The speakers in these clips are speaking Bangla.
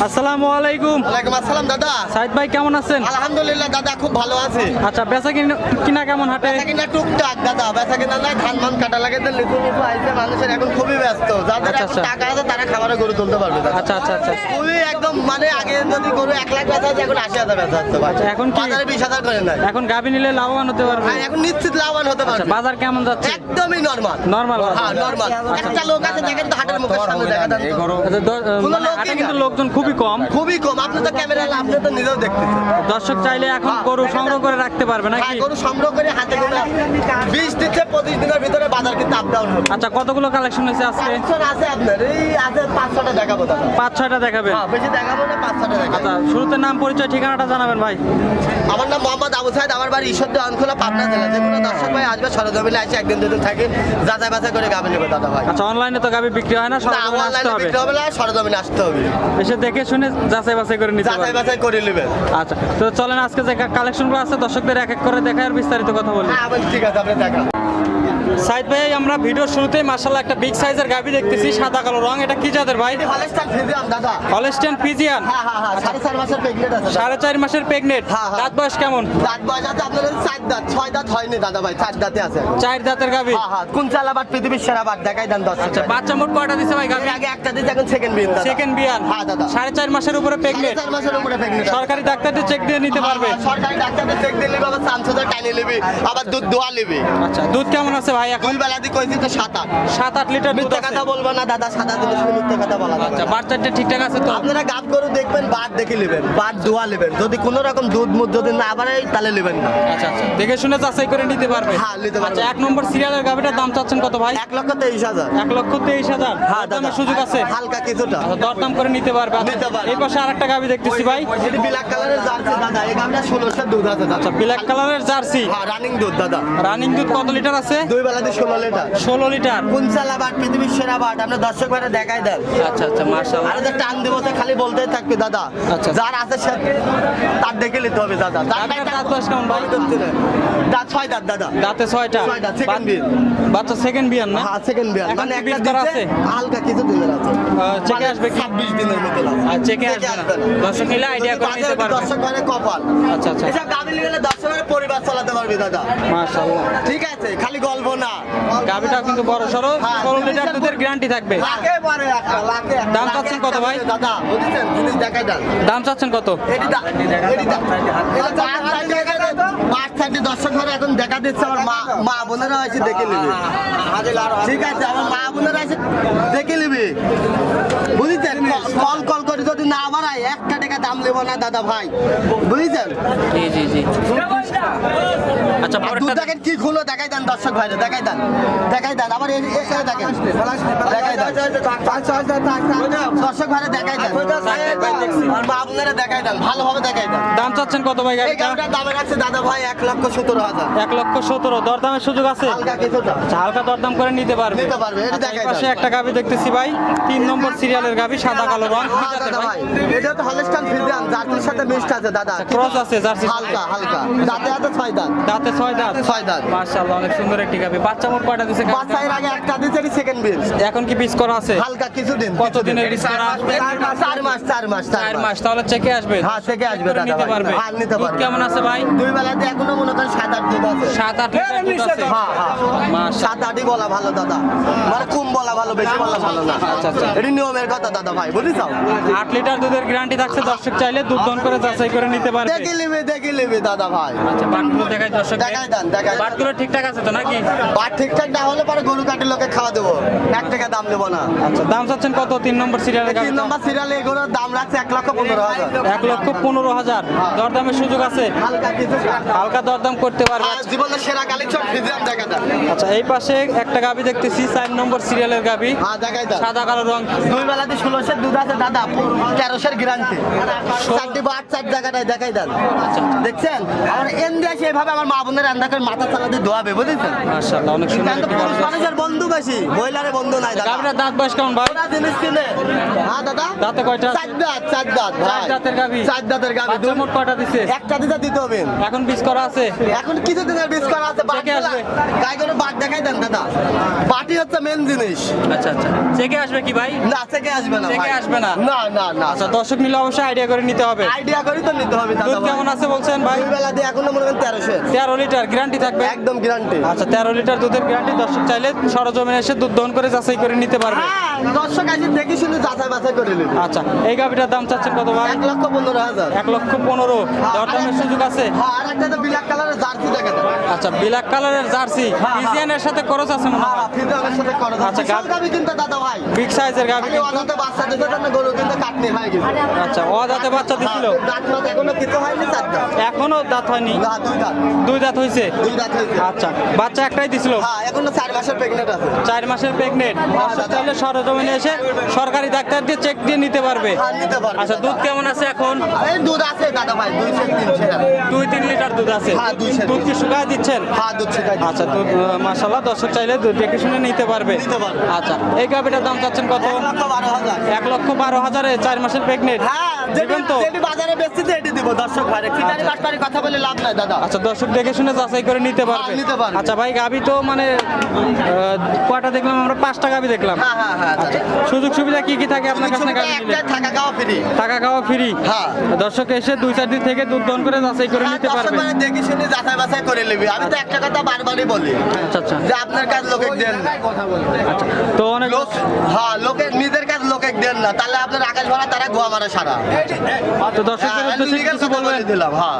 আসসালামু আলাইকুম। ওয়ালাইকুম আসসালাম দাদা। সাইদ ভাই কেমন আছেন? আলহামদুলিল্লাহ দাদা খুব ভালো আছে। আচ্ছা বেচা কিনা কিনা কেমন হাটে? বেচা কিনা টুকটাক দাদা। বেচা কিনা নাই ধান মান কাটা লাগে তো লিচু লিচু আইছে মানুষের এখন খুবই ব্যস্ত। যাদের আচ্ছা, এখন আচ্ছা। টাকা আছে তারা খাবারে গরু তুলতে পারবে দাদা। আচ্ছা আচ্ছা আচ্ছা। খুবই একদম মানে আগে যদি গরু এক লাখ বেচা এখন আশি হাজার বেচা হচ্ছে আচ্ছা, এখন কি- বাজারে বিশ হাজার করে নাই। এখন গাবি নিলে লাভবান হতে পারবে? হ্যাঁ এখন নিশ্চিত লাভবান হতে আচ্ছা পারবে। বাজার কেমন যাচ্ছে? একদমই নরমাল নরমাল হ্যাঁ নরমাল একটা লোক আছে দেখেন তো হাটের মুখের সামনে দেখা দেন তো। আচ্ছা না। খুবই কম। খুবই কম। আপনি তো ক্যামেরা আপনি তো নিজেও দেখতেছেন। দর্শক চাইলে এখন হ্যাঁ, গরু সংগ্রহ করে রাখতে পারবে হ্যাঁ, নাকি গরু সংগ্রহ করে হাতে করে বিশ দিচ্ছে পঁচিশ দিনের ভিতরে বাজার কিন্তু আপ ডাউন হবে আচ্ছা কতগুলো কালেকশন হয়েছে আজকে? আছে আপনার এই আছে পাঁচ ছটা দেখাবো পাঁচ ছয়টা দেখাবেন? হ্যাঁ বেশি দেখাবো না পাঁচ ছটা দেখাবো। আচ্ছা শুরুতে নাম পরিচয় ঠিকানাটা জানাবেন ভাই। আমার নাম মোহাম্মদ আবু সাইদ আমার বাড়ি ঈশ্বরদী অনখোলা পাবনা জেলা যে কোনো আসবে সরজমিলে আসে একদিন দুদিন থাকে যাচাই বাছাই করে গাবে নেবে দাদা ভাই। আচ্ছা অনলাইনে তো গাবি বিক্রি হয় না সব না আসতে অনলাইনে হবে? বিক্রি হবে না সরজমিনে আসতে হবে। এসে দেখে শুনে যাচাই বাছাই করে নিতে যাচাই বাছাই করে নেবে। আচ্ছা তো চলেন আজকে যে কালেকশনগুলো আছে দর্শকদের এক এক করে দেখায় আর বিস্তারিত কথা বলি। হ্যাঁ ঠিক আছে আপনি দেখা সাইদ ভাই আমরা ভিডিওর শুরুতেই মার্শাল্লাহ একটা বিগ সাইজের গাবি দেখতেছি সাদা কালো রং এটা কি জাতের ভাই? হলস্টিয়ান ফিজিয়ান হ্যাঁ হ্যাঁ হ্যাঁ সাড়ে চার মাসের প্রেগনেন্ট। দাঁত বয়স কেমন? দাঁত বয়স আছে আপনার চার দাঁত ছয় দাঁত হয়নি দাদা ভাই চার দাঁতে আছে। চার দাঁতের গাবি হ্যাঁ হ্যাঁ। কোন চালা বাট পৃথিবীর সেরা বাট দেখাই দেন দশ আচ্ছা বাচ্চা মোট কয়টা দিছে ভাই গাবি আগে একটা দিতে এখন সেকেন্ড দাদা। সেকেন্ড বিয়ান। হ্যাঁ দাদা। সাড়ে চার মাসের উপরে প্রেগনেন্ট চার মাসের উপরে প্রেগনেন্ট সরকারি ডাক্তারদের চেক দিয়ে নিতে পারবে। সরকারি ডাক্তারদের চেক দিলে আবার চান্স হাজার টাইনে নেবে আবার দুধ দোয়া নেবে। আচ্ছা দুধ কেমন আছে ভাই এখন? বেলা দিয়ে কইছি তো সাত আট। সাত আট লিটার দুধ কথা বলব না দাদা সাদা দিলে শুধু মিথ্যে কথা বলা আচ্ছা। বাচ্চাটা ঠিকঠাক আছে তো? আপনারা গাব গরু দেখবেন বাদ দেখে নেবেন বাদ দোয়া নেবেন। যদি কোনো রকম দুধ মুধ যদি না বাড়ে তাহলে নেবেন না। আচ্ছা আচ্ছা। দেখে শুনে যাচাই করে নিতে পারবে। হ্যাঁ, নিতে পারবে। আচ্ছা এক নম্বর সিরিয়ালের গাবিটার দাম চাচ্ছেন কত ভাই? এক লক্ষ তেইশ হাজার। এক লক্ষ তেইশ হাজার। হ্যাঁ দামের সুযোগ আছে? হালকা কিছুটা। আচ্ছা, দরদাম করে নিতে পারবে। আচ্ছা, নিতে পারবে। এই পাশে আরেকটা গাবি দেখতেছি ভাই। ব্ল্যাক কালারের জার্সি দাদা এই গাবটা ষোলোশো দুধ আছে আচ্ছা ব্ল্যাক কালারের জার্সি। হ্যাঁ রানিং দুধ দাদা। রানিং দুধ কত লিটার আছে? দুই বেলা দিয়ে ষোলো লিটার ষোলো লিটার কুঞ্চালা বাট পৃথিবীর সেরা বাট আপনার দর্শক ভাইরা দেখাই দেন। আচ্ছা আচ্ছা মার্শাল্লাহ আর যে টান দেবো খালি বলতেই থাকবে দাদা। আচ্ছা। যার আছে সে তার দেখে নিতে হবে দাদা। দাঁত কেমন ভাই? দাঁত ছয় দাঁত দাদা। দাঁতে ছয়টা। ছয়টা, বাচ্চা সেকেন্ড বিয়ান না? হ্যাঁ সেকেন্ড বিয়ার মানে একটা দিতে আছে? হালকা কিছু দিনের আছে। চেকে আসবে কি? ছাব্বিশ দিনের মতো আর চেকে আসবে না। দর্শক নিলে আইডিয়া করে নিতে পারবে। দর্শক ঘরে কপাল। আচ্ছা আচ্ছা। এসব গাভী নিয়ে গেলে দর্শকের পরিবার চালাতে পারবি দাদা। মাশাআল্লাহ। ঠিক আছে খালি গল্প না। গাবিটা কিন্তু বড় সরো হ্যাঁ, ষোলো লিটার দুধের গ্যারান্টি থাকবে। লাখে পরে একটা, লাখে দাম চাচ্ছেন কত ভাই? দাদা বুঝছেন? জিনিস দেখাই দাম চাচ্ছেন কত? এটি এটি এটা সাইডে দর্শক ঘরে এখন দেখা দিচ্ছে আমার মা মা বোনেরা এসে দেখে নেবে। ঠিক আছে, আমার মা বোনেরা এসে দেখে নেবে। বুঝেছেন? কল কল করে যদি না বাড়ায়, একটা টাকা দাম নেব না দাদা ভাই। বুঝেছেন? জি জি জি আচ্ছা আর দুধ পরেরটা দেখেন কি খুলো দেখাই দেন দর্শক ভাইরে দেখাই দেন দেখাই দেন। আবার দেখেন দেখাই দেন। দর্শক ভাইরে দেখাই দেন। মা দেখাই দেন ভালোভাবে দেখাই দেন। দাম চাচ্ছেন কত ভাই গাড়িটা? গাড়িটার দামে দাদা ভাই এক লক্ষ সতেরো হাজার। এক লক্ষ সতেরো দরদামের সুযোগ আছে? হালকা আচ্ছা, দরদাম করে নিতে পারবে। নিতে পারবে, এটা আচ্ছা, দেখাই পাশে একটা গাবি দেখতেছি ভাই তিন নম্বর সিরিয়ালের গাবি সাদা কালো রং হ্যাঁ, ভাই? এটা তো হলস্টাইন ফ্রিজিয়ান জার্সির সাথে মিক্সড আছে দাদা। ক্রস আছে জার্সি হালকা হালকা। দাঁতে হাতে ছয় দাঁত। দাঁতে ছয় দাঁত। ছয় দাঁত মাশাআল্লাহ অনেক সুন্দর একটি গাবি। বাচ্চা মোট কয়টা দিছে গাবিটা? বাচ্চার আগে একটা দিচ্ছে সেকেন্ড বিল এখন কি পিস করা আছে? হালকা কিছুদিন কত দিনের পিস করা চার মাস চার মাস চার মাস চার মাস। তাহলে চেকে আসবে। হ্যাঁ, চেকে আসবে দাদা নিতে। পারবে। হ্যাঁ, নিতে পারবে। কেমন আছে ভাই? দুই বেলাতে এখনও মনে করেন সাত আট দুধ আছে। সাত আট লিটার আছে। হ্যাঁ। হ্যাঁ বলা ভালো দাদা। মানে কম বলা ভালো বেশি বলা ভালো না। আচ্ছা, আচ্ছা। এটি নিয়মের কথা দাদা ভাই আট লিটার দুধের গ্যারান্টি থাকছে দর্শক চাইলে দুধ দন করে যাচাই করে নিতে পারবে। দেখে নিবি দেখে নিবি দাদা ভাই। আচ্ছা বাটগুলো দেখাই দর্শক দেখাই দেন দেখাই বাটগুলো ঠিকঠাক আছে তো নাকি? আর ঠিকঠাক না হলে পরে গরু কাটি লোকে খাওয়া দেবো। এক টাকা দাম দেবো না। আচ্ছা দাম চাচ্ছেন কত? তিন নম্বর সিরিয়ালের তিন নম্বর সিরিয়ালে এগুলোর দাম রাখছে এক লক্ষ পনেরো হাজার। এক লক্ষ পনেরো হাজার। দরদামের সুযোগ আছে? হালকা দরদাম করতে পারবে। জীবনের সেরা কালেকশন ফিজিয়াম দেখা দেন আচ্ছা এই পাশে একটা গাবি দেখতেছি চার নম্বর সিরিয়ালের গাবি। হ্যাঁ সাদা কালো রং। দুই বেলাতে ষোলোশের দুধ আছে দাদা তেরোশের গ্যারান্টি। চারটি বা আট চার জায়গাটায় দেখাই দেন দেখছেন? আমার এন্ডিয়া সেভাবে আমার মা বোনের রান্না করে মাথা চালাতে দোয়াবে বুঝেছেন? মাশাআল্লাহ অনেক সুন্দর পুরুষ মানুষের বন্ধু বেশি মহিলারে বন্ধু নাই দাদা। দাঁত বয়স কেমন ভাই? ওরা জিনিস কিনে। হ্যাঁ দাদা? দাঁতে কয়টা চার দাঁত চার দাঁত ভাই। দাঁতের গাভী? চার দাঁতের গাভী। বাচ্চা মোট কটা দিছে? একটা দিতে দিতে হবে। এখন বিষ করা আছে? এখন কিছু দিনের বিষ করা আছে বাট কে আসবে? গাই করে বাট দেখাই দেন দাদা। বাটি হচ্ছে মেন জিনিস। আচ্ছা আচ্ছা। চেকে আসবে কি ভাই? না থেকে আসবে না ভাই। আসবে না? না না না। আচ্ছা দর্শক নিলে অবশ্যই আইডিয়া করে নিতে হবে। আইডিয়া করি তো নিতে হবে দুধ কেমন আছে বলছেন ভাই? বেলা দিয়ে এখনও মনে করেন তেরোশো। তেরো লিটার গ্যারান্টি থাকবে? একদম গ্যারান্টি আচ্ছা তেরো লিটার দুধের গ্যারান্টি দর্শক চাইলে সরজমিনে এসে দুধ দহন করে যাচাই করে নিতে পারবে। হ্যাঁ দর্শক আছে দেখি শুনে যাচাই বাছাই করে নেবে। আচ্ছা এই গাভিটার দাম চাচ্ছেন কত ভাই? এক লক্ষ পনেরো হাজার। এক লক্ষ পনেরো। দরদামের সুযোগ আছে? হ্যাঁ আর একটা তো ব্ল্যাক কালারের জার্সি দেখা আচ্ছা ব্ল্যাক কালারের জার্সি। হ্যাঁ। ফিজিয়ানের সাথে খরচ আছে মনে হ্যাঁ। হয় সাথে আচ্ছা গাব- গাবি কিন্তু দাদা ভাই। বিগ সাইজের অনাথ বাচ্চা দিতে জন্য গরু কিন্তু কাটনি হয়ে গেছে আচ্ছা ও দাঁতে বাচ্চা দিছিল? হ্যাঁ, দাঁত মাত এখনও কিছু হয়নি চার দাঁত। এখনও দাঁত হয়নি? না দুই দাঁত। দুই দাঁত হয়েছে? দুই দাঁত আচ্ছা বাচ্চা একটাই দিছিল? হ্যাঁ এখনও চার মাসের প্রেগনেন্ট আছে। চার মাসের প্রেগনেন্ট দর্শক চাইলে সরজমিনে এসে সরকারি ডাক্তার দিয়ে চেক দিয়ে নিতে পারবে। হ্যাঁ নিতে আচ্ছা দুধ কেমন আছে এখন? এই দুধ আছে দাদা ভাই দুইশো তিনশো দুই তিন লিটার দুধ আছে? হ্যাঁ, দুই দুধ কি শুকায় দিচ্ছেন? হ্যাঁ দুধ ছেঁকা আচ্ছা দুধ মাসাল্লাহ দর্শক চাইলে দুধ দেখে শুনে নিতে পারবে। নিতে পারবে। আচ্ছা এই গাভিটার দাম চাচ্ছেন কত? এক লক্ষ বারো হাজার। চার মাসের প্রেগনেন্ট হ্যাঁ তো? বাজারে এটি দিব। দর্শক ভাই বাটপারি কথা বলে লাভ নাই দাদা। আচ্ছা দর্শক দেখে শুনে যাচাই করে নিতে পারবে। হ্যাঁ, নিতে পারবে। আচ্ছা ভাই গাভি তো মানে কয়টা দেখলাম আমরা? পাঁচটা গাভি দেখলাম। হ্যাঁ হ্যাঁ হ্যাঁ সুযোগ সুবিধা কি কি থাকে আপনার কাছে গাভি নিলে? থাকা খাওয়া ফ্রি টাকা খাওয়া ফ্রি হ্যাঁ। দর্শক এসে দুই চার দিন থেকে দুধ দহন করে যাচাই করে নিতে পারবে দেখি শুনে যাচাই বাছাই করে নেবে। আমি তো একটা কথা বারবারই বলি। আচ্ছা আচ্ছা। যে আপনার কাজ লোকে দেন। আচ্ছা তো অনেক হ্যাঁ লোকে নিজের দেন না তাহলে আপনার আকাশ ভরা তারা গোয়া মারা সারা। তো দর্শকের হ্যাঁ, উদ্দেশ্যে কিছু বলবেন? দিলাম হ্যাঁ।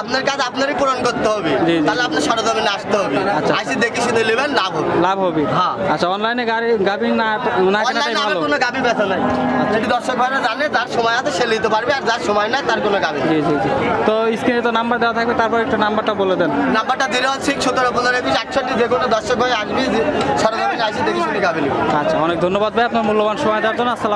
আপনার কাজ আপনারই পূরণ করতে হবে। জি, জি। তাহলে আপনার সরজমিনে আসতে হবে। আচ্ছা। আসি দেখি শুনে নেবেন লাভ হবে। লাভ হবে। হ্যাঁ। আচ্ছা অনলাইনে গাড়ি গাভি না না কেনাটাই ভালো? কোনো গাবি ব্যথা নাই। যদি দর্শক ভাইরা জানে যার সময় আছে সে নিতে পারবে আর যার সময় নাই তার কোনো গাবি জি জি জি। তো স্ক্রিনে তো নাম্বার দেওয়া থাকবে তারপর একটু নাম্বারটা বলে দেন। নাম্বারটা জিরো ওয়ান সিক্স সতেরো পনেরো একুশ আটষট্টি যে কোনো দর্শক ভাই আসবি সরজমিনে আসি দেখি শুনে গাবি নিবি। আচ্ছা অনেক ধন্যবাদ ভাই আপনার মূল্যবান সময় দেওয়ার জন্য। আসসালামু